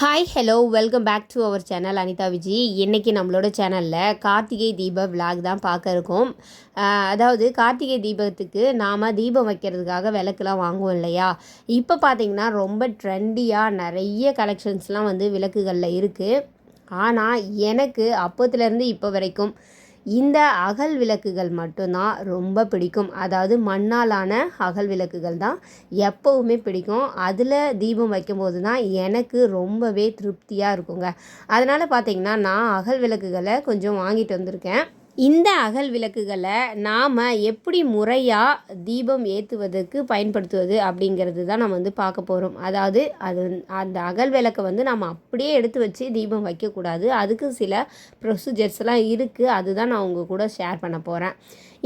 Hi hello welcome back to our channel Anitha Viji இன்றைக்கி நம்மளோட சேனலில் கார்த்திகை தீப விலாக் தான் பார்க்க இருக்கோம். அதாவது கார்த்திகை தீபத்துக்கு நாம் தீபம் வைக்கிறதுக்காக விளக்குலாம் வாங்குவோம் இல்லையா? இப்போ பார்த்திங்கன்னா ரொம்ப ட்ரெண்டியாக நிறைய கலெக்ஷன்ஸ்லாம் வந்து விளக்குகளில் இருக்குது ஆனால் எனக்கு அப்போத்துலேருந்து இப்போ வரைக்கும் இந்த அகல் விளக்குகள் மட்டும்தான் ரொம்ப பிடிக்கும். அதாவது மண்ணாலான அகல் விளக்குகள் தான் எப்போவுமே பிடிக்கும். அதில் தீபம் வைக்கும்போது தான் எனக்கு ரொம்பவே திருப்தியாக இருக்குங்க. அதனால் பார்த்தீங்கன்னா நான் அகல் விளக்குகளை கொஞ்சம் வாங்கிட்டு வந்திருக்கேன். இந்த அகல் விளக்குகளை நாம் எப்படி முறையாக தீபம் ஏற்றுவதற்கு பயன்படுத்துவது அப்படிங்கிறது தான் நம்ம வந்து பார்க்க போகிறோம் அதாவது அது அந்த அகல் விளக்கை வந்து நம்ம அப்படியே எடுத்து வச்சு தீபம் வைக்கக்கூடாது. அதுக்கு சில ப்ரொசீஜர்ஸ்லாம் இருக்குது அதுதான் நான் உங்கள் கூட ஷேர் பண்ண போகிறேன்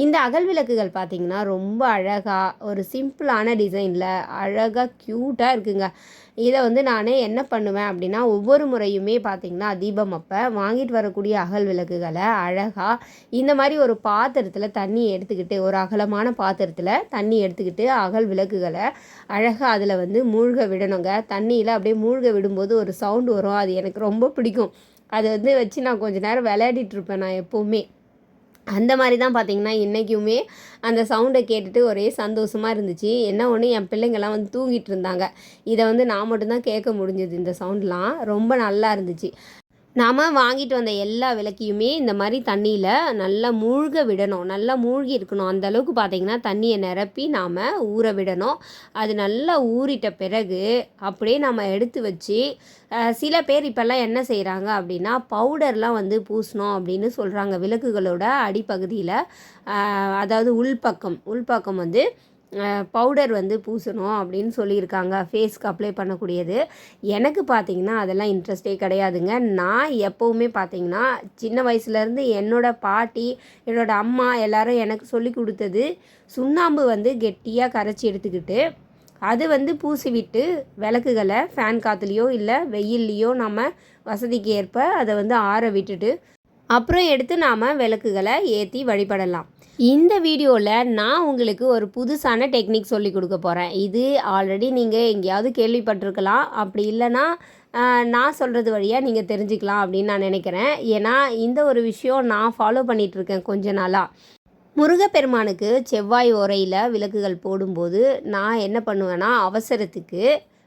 இந்த அகல் விளக்குகள் பார்த்திங்கன்னா ரொம்ப அழகாக ஒரு சிம்பிளான டிசைனில் அழகாக க்யூட்டாக இருக்குங்க. இதை வந்து நான் என்ன பண்ணுவேன் அப்படின்னா ஒவ்வொரு முறையுமே பார்த்திங்கன்னா தீபம் அப்போ வாங்கிட்டு வரக்கூடிய அகல் விளக்குகளை அழகாக இந்த மாதிரி ஒரு பாத்திரத்தில் தண்ணி எடுத்துக்கிட்டு ஒரு அகலமான பாத்திரத்தில் தண்ணி எடுத்துக்கிட்டு அகல் விளக்குகளை அழகாக அதில் வந்து மூழ்க விடணுங்க. தண்ணியில் அப்படியே மூழ்க விடும்போது ஒரு சவுண்டு வரும். அது எனக்கு ரொம்ப பிடிக்கும். அதை வந்து வச்சு நான் கொஞ்ச நேரம் விளையாடிட்டு இருப்பேன் நான் எப்போவுமே. அந்த மாதிரி தான் பார்த்தீங்கன்னா இன்றைக்குமே அந்த சவுண்டை கேட்டுட்டு ஒரே சந்தோஷமாக இருந்துச்சு. என்ன ஒன்று என் பிள்ளைங்கள்லாம் வந்து தூங்கிட்டு இருந்தாங்க. இதை வந்து நான் மட்டும்தான் கேட்க முடிஞ்சது இந்த சவுண்ட்லாம் ரொம்ப நல்லா இருந்துச்சு. நாம் வாங்கிட்டு வந்த எல்லா விளக்கையுமே இந்த மாதிரி தண்ணியில் நல்லா மூழ்க விடணும். நல்லா மூழ்கி இருக்கணும். அந்த அளவுக்கு பார்த்திங்கன்னா தண்ணியை நிரப்பி நாம் ஊற விடணும். அது நல்லா ஊறிட்ட பிறகு அப்படியே நம்ம எடுத்து வச்சு சில பேர் இப்போல்லாம் என்ன செய்கிறாங்க அப்படின்னா பவுடர்லாம் வந்து பூசணும் அப்படின்னு சொல்கிறாங்க விளக்குகளோட அடிப்பகுதியில் அதாவது உள்பக்கம் உள்பக்கம் வந்து பவுடர் வந்து பூசணும் அப்படின்னு சொல்லியிருக்காங்க. ஃபேஸ்க்கு அப்ளை பண்ணக்கூடியது. எனக்கு பார்த்தீங்கன்னா அதெல்லாம் இன்ட்ரெஸ்டே கிடையாதுங்க. நான் எப்போவுமே பார்த்திங்கன்னா சின்ன வயசுலேருந்து என்னோட பாட்டி என்னோட அம்மா எல்லாரும் எனக்கு சொல்லி கொடுத்தது சுண்ணாம்பு வந்து கெட்டியாக கரைச்சி எடுத்துக்கிட்டு அது வந்து பூசி விட்டு விளக்குகளை ஃபேன் காற்றுலையோ இல்லை வெயில்லையோ நம்ம வசதிக்கு ஏற்ப அதை வந்து ஆற விட்டுட்டு அப்புறம் எடுத்து நாம் விளக்குகளை ஏற்றி வழிபடலாம். இந்த வீடியோவில் நான் உங்களுக்கு ஒரு புதுசான டெக்னிக் சொல்லி கொடுக்க போகிறேன் இது ஆல்ரெடி நீங்கள் எங்கேயாவது கேள்விப்பட்டிருக்கலாம். அப்படி இல்லைன்னா நான் சொல்கிறது வழியாக நீங்கள் தெரிஞ்சுக்கலாம் அப்படின்னு நான் நினைக்கிறேன். ஏன்னா இந்த ஒரு விஷயம் நான் ஃபாலோ பண்ணிகிட்ருக்கேன் கொஞ்ச நாளாக முருகப்பெருமானுக்கு செவ்வாய் உரையில் விளக்குகள் போடும்போது நான் என்ன பண்ணுவேன்னா அவசரத்துக்கு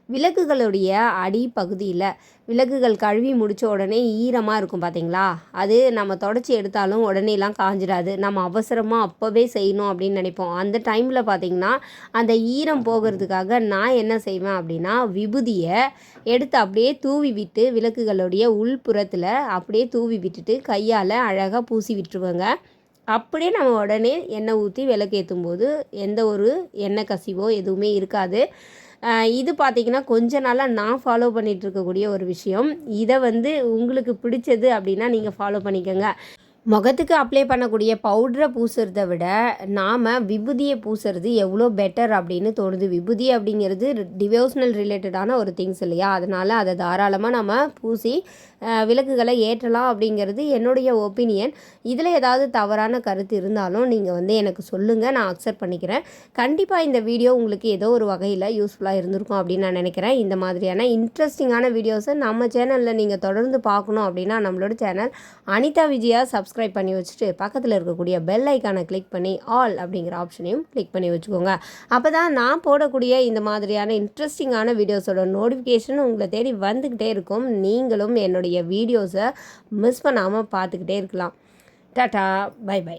விளக்குகளுடைய அடிப்பகுதியில் விளக்குகள் கழுவி முடித்த உடனே ஈரமாக இருக்கும் பார்த்தீங்களா அது நம்ம தொடச்சி எடுத்தாலும் உடனேலாம் காஞ்சிடாது நம்ம அவசரமாக அப்போவே செய்யணும் அப்படின்னு நினைப்போம். அந்த டைமில் பார்த்தீங்கன்னா அந்த ஈரம் போகிறதுக்காக நான் என்ன செய்வேன் அப்படின்னா விபூதியை எடுத்து அப்படியே தூவி விட்டு விளக்குகளுடைய உள்புறத்தில் அப்படியே தூவி விட்டுட்டு கையால் அழகாக பூசி விட்டுருவேங்க. அப்படியே நம்ம உடனே எண்ணெய் ஊற்றி விளக்கேற்றும் போது எந்த ஒரு எண்ணெய் கசிவோ எதுவுமே இருக்காது. இது பார்த்திங்கன்னா கொஞ்ச நாளாக நான் ஃபாலோ பண்ணிகிட்டு இருக்கக்கூடிய ஒரு விஷயம். இதை வந்து உங்களுக்கு பிடிச்சது அப்படின்னா நீங்கள் ஃபாலோ பண்ணிக்கோங்க. முகத்துக்கு அப்ளை பண்ணக்கூடிய பவுடரை பூசுறத விட நாம் விபூதியை பூசுறது எவ்வளோ பெட்டர் அப்படின்னு தோணுது. விபூதி அப்படிங்கிறது டிவோஷனல் ரிலேட்டடான ஒரு திங்ஸ் இல்லையா? அதனால் அதை தாராளமாக நம்ம பூசி விளக்குகளை ஏற்றலாம் அப்படிங்கிறது என்னுடைய ஒப்பீனியன் இதில் ஏதாவது தவறான கருத்து இருந்தாலும் நீங்கள் வந்து எனக்கு சொல்லுங்கள் நான் அக்செப்ட் பண்ணிக்கிறேன். கண்டிப்பாக இந்த வீடியோ உங்களுக்கு ஏதோ ஒரு வகையில் யூஸ்ஃபுல்லாக இருந்திருக்கும் அப்படின்னு நான் நினைக்கிறேன். இந்த மாதிரியான இன்ட்ரெஸ்டிங்கான வீடியோஸை நம்ம சேனலில் நீங்கள் தொடர்ந்து பார்க்கணும் அப்படின்னா நம்மளோட channel Anitha Vijaya subs subscribe பண்ணி வச்சுட்டு பக்கத்தில் இருக்கக்கூடிய பெல் ஐக்கானை கிளிக் பண்ணி ஆல் அப்படிங்கிற ஆப்ஷனையும் கிளிக் பண்ணி வச்சுக்கோங்க. அப்போ தான் நான் போடக்கூடிய இந்த மாதிரியான இன்ட்ரெஸ்டிங்கான வீடியோஸோட நோட்டிஃபிகேஷன் உங்களை தேடி வந்துக்கிட்டே இருக்கும். நீங்களும் என்னுடைய வீடியோஸை மிஸ் பண்ணாமல் பார்த்துக்கிட்டே இருக்கலாம். Tata bye by